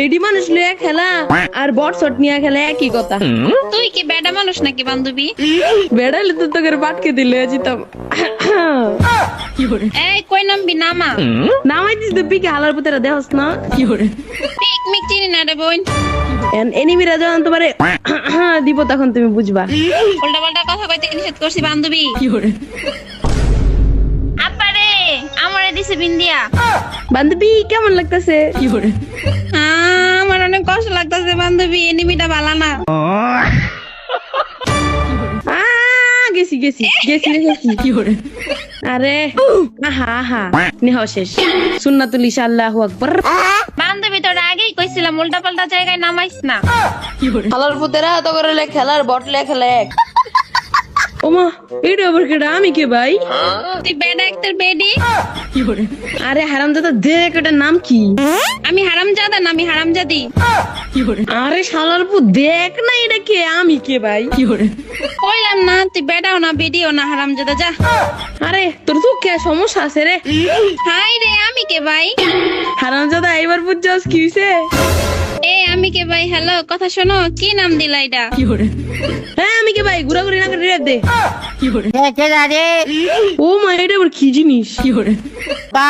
বেডি মানুষ লিয়ে খেলা আর বট শট নিয়ে খেলা একই কথা। তুই কি বেডা মানুষ নাকি বান্ধবী? বেড়াইলে তো তোকে পাটকে দিলে করে এই কই নামবি? নামা। নামাই দিস তো পিকে হালার পুতেরা দেহস না। কি করে পিকনিক চিনি না রে বোন। এনিমিরা যখন তোমারে দিব তখন তুমি বুঝবা। উল্টা পাল্টা কথা কইতে নিষেধ করছি বান্ধবী। কি করে আপারে আমারে দিছে বিন্দিয়া বান্ধবী কেমন লাগতেছে? কি করে অনেক কষ্ট লাগতেছে বান্ধবী এনিমিটা বালা না। গেছি গেছি গেছি গেছি কি করে আরে আহা আহা নেহ শেষ। সুন্নাতুল আল্লাহ আল্লাহু আকবার। বান্ধবী তোর আগেই কইছিলাম উল্টা পাল্টা জায়গায় নামাইস না। কি করে হালার পুতেরা তো করে খেলার বটলে খেলে ওমা এইটা আবার কেডা? আমি কে ভাই? তুই বেডা একটার বেডি? আরে হারামজাদা দেখ এটার নাম কি? আমি হারামজাদা না আমি হারামজাদি। কি আরে শালার পু দেখ না এটা কে আমি কে ভাই? কইলাম না তুই বেডাও না বেডিও না হারামজাদা যা। আরে তোর তো কে সমস্যা আছে রে? হাই রে আমি কে ভাই? হারামজাদা এবার বুঝছস কি হইছে? এ আমি কে ভাই? হ্যালো কথা শোনো কি নাম দিলা এটা? হ্যাঁ আমি কে ভাই ঘুরাঘুরি না করে দে। কি করে কে রে ও মা এটা আবার কি জিনিস? কি করে তা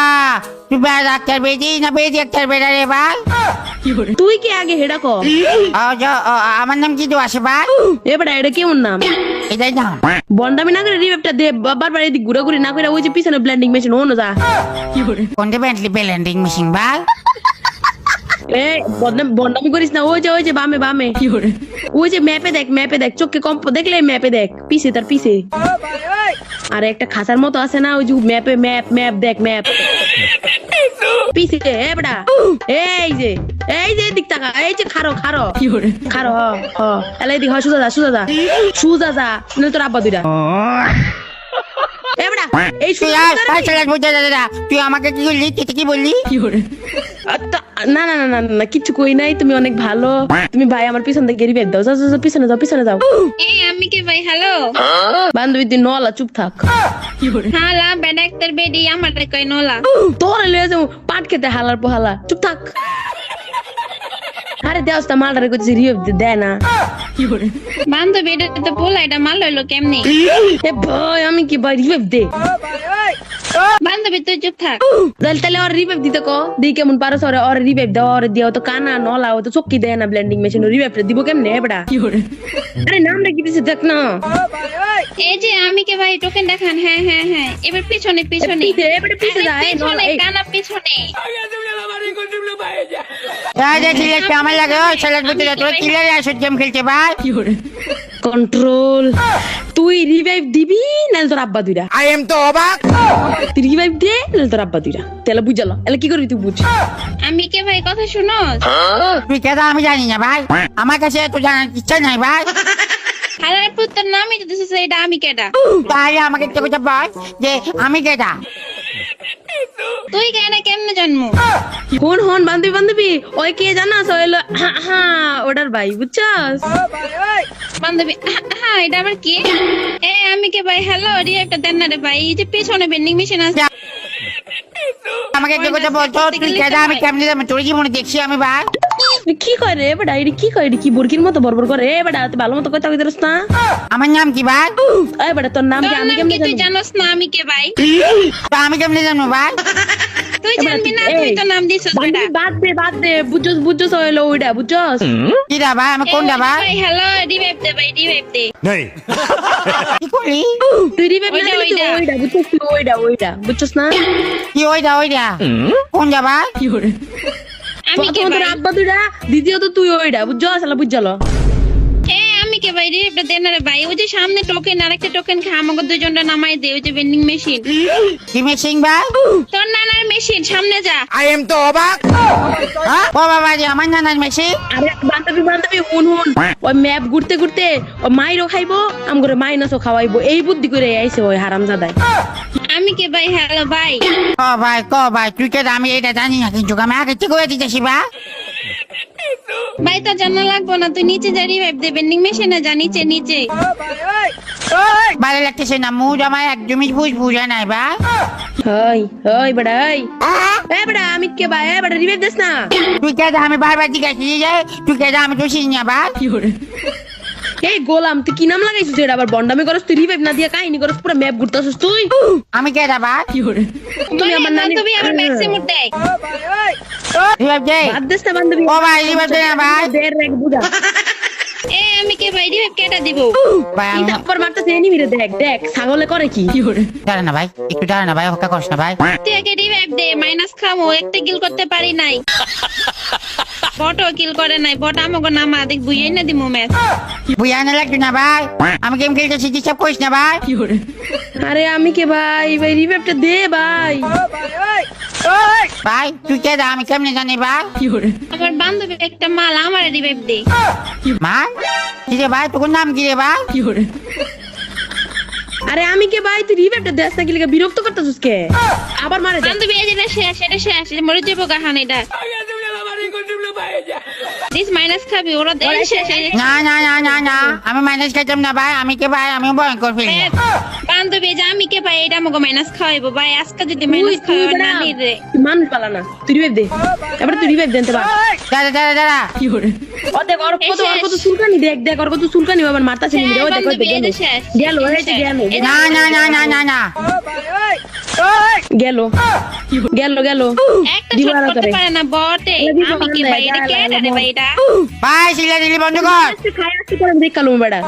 তুই বেড়া ডাক্তার বেদি না ডাক্তার বেড়া রে ভাই কি করে তুই কি আগে হেডা ক? ও যো আমার নাম কি তো আসে ভাই এবার এটা কেমন নাম? এটাই নাম। বন্ডামি না করে রিভেপটা দে বা- বারবার এদিক ঘুরাঘুরি না করে ওই যে পিছনে ব্লেন্ডিং মেশিন ওনো যা। কি করে কোনটা বেন্টলি ব্লেন্ডিং মেশিন ভাই এ বদনাম- বন্ডামি করিস না ওই যে ওই যে বামে বামে। ওই যে ম্যাপে দেখ ম্যাপে দেখ চোখে কম দেখলে ম্যাপে দেখ পিছে তার পিছে। আর একটা খাসার মতো আছে না ওই যে ম্যাপে ম্যাপ ম্যাপ দেখ ম্যাপ। পিছে এ বড়া এই যে এই যে দিক টাকা এই যে খারো খারো খারো হ হ। এলাই দিক হ সুজা যা সুজা যা সুজা যা নইলে তোর আব্বা দুইটা। এ এই তুই আমাকে কি বললি তুই কি বললি? না না না না না কিছু কই নাই তুমি অনেক ভালো। তুমি ভাই আমার পিছন থেকে রিভেট দাও। যাও পিছনে যাও পিছনে যাও। এ আমি কে ভাই? হ্যালো বান্ধবী তুই নলা চুপ থাক। হালা বেডা একটার বেডি আমার কই নলা। তোর লয়ে যাও পাট খেতে হালার পোহালা। চুপ থাক। আরে দেওস তা মালটারে করছিস রিভেট দেয় না। বান্ধবী এটা তো বলা এটা মাল হইল কেমনি? এ ভাই আমি কি ভাই রিভেট দে বান্ধবী তুই চুপ থাক। তাহলে ওর রিভেট দিতে কো। দিই কেমন পারো ওরে ওর রিভেট দাও ওরে দিও তো কানা নলা ও তো চক্কি দেয় না ব্লেন্ডিং মেশিন রিভেট দিব কেমনে এবড়া কি আরে নাম রেখে দিছে দেখ না। এই যে আমি কে ভাই টোকেন দেখান হ্যাঁ হ্যাঁ হ্যাঁ। এবার পিছনে পিছনে। পিছে এবারে পিছনে কানা পিছনে। কেমন লাগে তোরা আসুন গেম খেলতে ভাই। কি করে? কন্ট্রোল তুই রিভাইভ দিবি নাহলে তোর আব্বা দুইরা। আই এম তো অবাক তুই রিভাইভ দে নাহলে তোর আব্বা দুইরা। তাহলে বুঝালো এলে কি করবি তুই বুঝ। আমি কে ভাই? কথা শুনো। তুই কেদা আমি জানি না ভাই। আমার কাছে তো জানার ইচ্ছা নাই ভাই। হালার পুত্রের নামই তো এটা আমি কেডা তাহলে আমাকে একটা কথা বল যে আমি কেদা তুই কেন কেমনে জন্ম? হন হন বান্ধবী বান্ধবী? ওই কে জানাস ওই হলো হ্যাঁ ওটার ভাই বুঝছস? বান্ধবী হ্যাঁ এটা আবার কি? এ আমি কে ভাই? হ্যালো রে একটা দেন না রে ভাই। এই যে পেছনে বেন্ডিং মেশিন আছে। আমাকে একটা কথা বলতো তুই আমি কেমনি যাব তোর জীবনে দেখছি আমি ভাই। কি করে রে বেটা? এটা কি করে কি বুরকির মতো বরবর করে? এ বেটা তুই ভালো মতো কথা কইতেরস না? আমার নাম কি ভাই? এই বেটা তোর নাম কি? আমি কেমনে কি তুই জানোস না আমি কে ভাই? তা আমি কেমনি জানব ভাই? তুই এবার জানবি না তুই তো নাম দিছিস বেটা। বাদ দে বাদ দে বুঝছস বুঝছস হইল ওইটা বুঝছস কি দা ভাই? আমি কোনটা ভাই ভাই? হ্যালো রিভাইভ দে ভাই রিভাইভ দে। नहीं কি করলি তুই রিভাইভ না ওইটা, দিলে তুই ওইটা। ওইটা বুঝছস তুই ওইটা ওইটা বুঝছস না? কি ওইটা ওইটা কোন যা ভাই? কি করে আমি কে প্রথমত ভাই? আব্বা দুইটা দ্বিতীয়ত তুই ওইটা বুঝছস আলা বুঝছালো আমি কে ভাই রিভাইভ দে না রে ভাই। ওই যে সামনে টোকেন আরেকটা টোকেন খা আমাকে দুইজনটা নামাই দে ওই যে বেন্ডিং মেশিন কি মেশিন ভাই তোর নানার মেশিন সামনে যা। আই এম তো অবাক? ও বাবা রে আমার নানার মেশিন আরে বান্ধবী বান্ধবী হুন হুন ওই ম্যাপ ঘুরতে ঘুরতে ও মাইরও খাইবো আম করে মাইনাসও খাওয়াইবো। এই বুদ্ধি করে আইছে ওই হারামজাদাই। আমি কে ভাই? হ্যালো ভাই। ক ভাই ক ভাই তুই কে আমি এটা জানি না কিন্তু আমি আগে ঠিক হয়ে দিতেছি ভাই ভাই তো জানা লাগবো না তুই নিচে যা রিভাইভ দে বেন্ডিং মেশিনে যা নিচে নিচে। ভালো লাগতেছে না মুড আমার একদমই বুঝ বুঝে নাই ভাই হই হই বেটা হই এ বেটা আমি কে ভাই? এ বেটা রিভাইভ দিস না। তুই কে আমি বারবার জিজ্ঞাসা তুই কে আমি তো চিনি না ভাই এই গোলাম তুই কি নাম লাগাইছিস এটা আবার বন্ডামি করস তুই রিভাইভ না দিয়া কাহিনী করস পুরো ম্যাপ ঘুরতাছিস তুই। আমি কে ভাই তুমি আমার নানি বান্ধবী আমার রিভাইভ না বান্ধবী। ও ভাই রিভাইভ ভাই? দের বুঝা। এ আমি কে ভাই? রিভাইভ কেটা দিব? ভাই এই আমি তারপর মারতেছে এনিমি রে দেখ দেখ ছাগলে করে কি? দাঁড়া না ভাই একটু দাঁড়া না ভাই হকা করিস না ভাই। তুই আগে রিভাইভ দে মাইনাস খামো একটা কিল করতে পারি নাই। বটও কিল করে নাই বট আমাকে নামা দেখ বুঝাই না দিমু ম্যাচ। বুঝা না লাগতো না ভাই? আমি গেম করিস না ভাই? আরে আমি কে ভাই? ভাই রিভাইভটা দে ভাই। ভাই তুই কে আমি কেমনে জানি ভাই? আমার বান্ধবী একটা মাল আমার রিভাইভ দে। মা কি রে ভাই তোর নাম কি রে ভাই? আরে আমি কে ভাই? তুই রিভাইভটা দেস না কি বিরক্ত করতেছিস কে? আবার মারে বান্ধবী এই যেটা শেষ এটা শেষ মরে যাব এটা। দিস মাইনাস খাবি ওরা দেখ শেষ এই যে- না না না না না আমি ম্যানেজ খাইতাম না ভাই আমি কে ভাই? আমি ভয়ঙ্কর ফিল বান্ধবী যে আমি কে ভাই এটা আমাকে মাইনাস খাওয়াইবো। ভাই আজকে যদি মাইনাস খাওয়াই রে মানুষ পালা না তুই রিভাইভ দে। এবারে তুই রিভাইভ দেন তো বা দাঁড়া দাঁড়া দাঁড়া। ও দেখ ওর কত ওর কত সুলকানি দেখ দেখ ওর কত সুলকানি বাবার মারতাছে নি রে ও দেখ গেল গেল না না না না না না। গেল। গেল গেল। একটা শট করতে পারে না বটে। আমি কি ভাই এটা কে রে ভাই এটা ভাই সিলা দিলি বন্ধ কর। খাই আজকে করে দেখ কালুম বেটা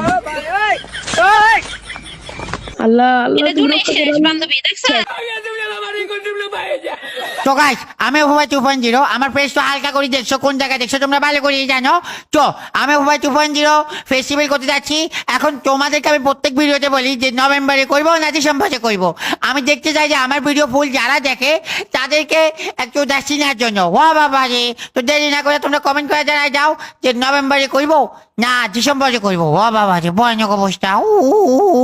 আল্লাহ আল্লাহ এটা তুমি দূরে রক্ষা শেষ বান্ধবী দেখছ? তো আমি জিরো আমার হালকা করে দেখছ, কোন জায়গায় দেখছ, তোমরা ভালো করে জানো। তো, আমি জিরো ফেস্টিভ্যাল করতে যাচ্ছি। এখন তোমাদেরকে আমি প্রত্যেক ভিডিওতে বলি যে নভেম্বরে করব না ডিসেম্বরে করব। আমি দেখতে চাই যে আমার ভিডিও ফুল যারা দেখে, তাদেরকে একটু নেওয়ার জন্য। ও বাবা রে, তো দেরি না করে তোমরা কমেন্ট করে জানাই যাও যে নভেম্বরে করব না ডিসেম্বরে করব। ও বাবা রে, ভয়ানক অবস্থা। উ।